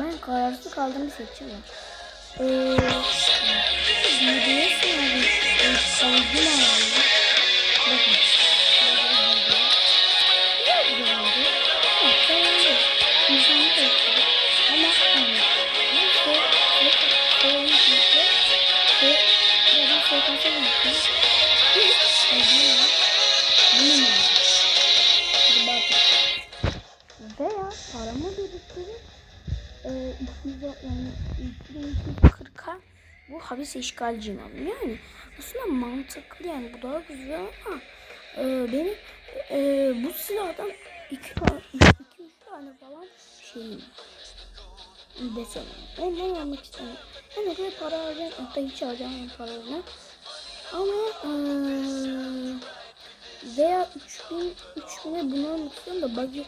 Ben kararsız kaldığımı seçiyorum. Eee... Abi? Eee, Kalıcı mı bakın. Veya paramı biriktirip e, 200 yani 2240'a bu habis işgalciyim aldım. Yani aslında mantıklı yani bu daha güzel ama e, benim e, bu silahdan 2 2 3 tane falan şeyim desem. Ondan almak istemiyorum. Ben o kadar para harcayacağım. Hatta hiç harcamam paralarını. Ama e, veya 3000 3000'e bunu almak istiyorum da buggy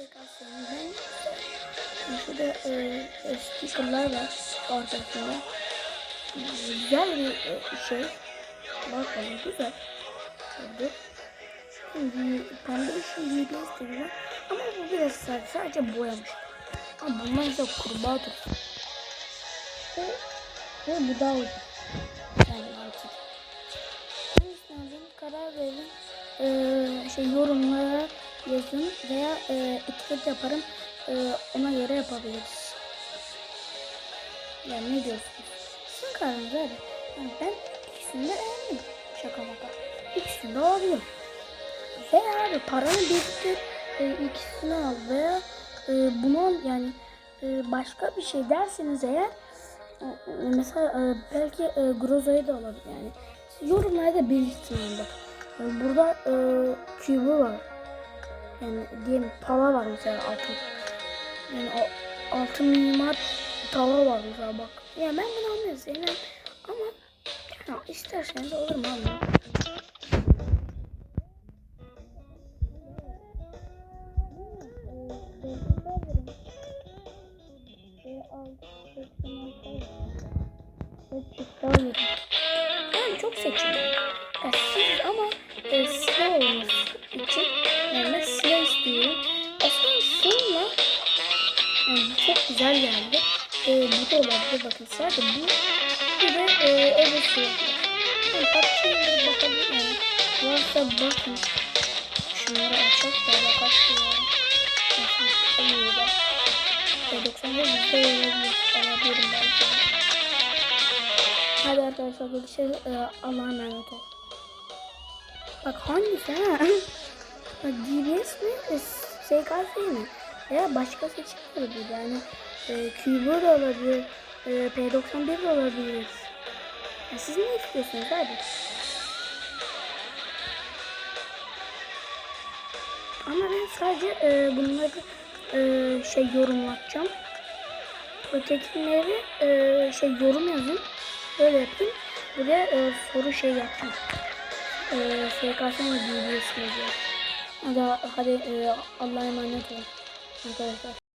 Ben şurada e, stickerlar var ortasında. Güzel bir e, şey. Bakalım güzel. Şurada. Şimdi pembe büyüdü istedim ama bu biraz sadece, sadece boyamış. Ama bunlar ise kurbağa tut. Ve, ve bu daha ucuz. Yani artık. Hangisini alacağım karar verin. Ee, şey yorumlara yazın veya e, etiket yaparım. E, ona göre yapabiliriz. Yani ne diyorsunuz? Sizin kararınız hadi. Yani ben ikisini de beğendim. Şaka maka. İkisini de alabiliyorum. Veya abi paranı biriktir e, ikisini al veya e, bunu al yani e, başka bir şey derseniz eğer e, e, mesela e, belki e, Groza'yı da alabilir yani. Yorumlarda belirtin bak. Yani burada e, kübü var. Yani diyelim tava var mesela altın. Yani o, altın mimar tava var mesela bak. Ya ben bunu almayı sevmem ama ya, isterseniz olur mu almayın. Ben çok seçiyorum. Ya siz ama e, silah olması için yani istiyorum. Aslında şunla yani çok güzel geldi. E, bu da olabilir bakın sadece bu bir de e, silah var. Yani bir bakabilir yani. Varsa bakın. Şunları açak da bakak ya. Nasıl. E, 95 yüzde olabilir. Alabilirim belki. Hadi arkadaşlar görüşürüz. Ee, Allah'a emanet ol. Bak hangisi ha? DBS mi? E, SKS mi? Veya başka seçim olabilir. Yani e, Cubo da olabilir. E, P91 de olabilir. Ya siz ne istiyorsunuz hadi. Ama ben sadece e, bunları e, şey yorumlatacağım. Ötekileri e, şey yorum yazın. Böyle yapayım. Buraya e, soru şey yapacağım. E, SKS mi DBS mi. Hadi, hadi e, Allah'a emanet olun arkadaşlar.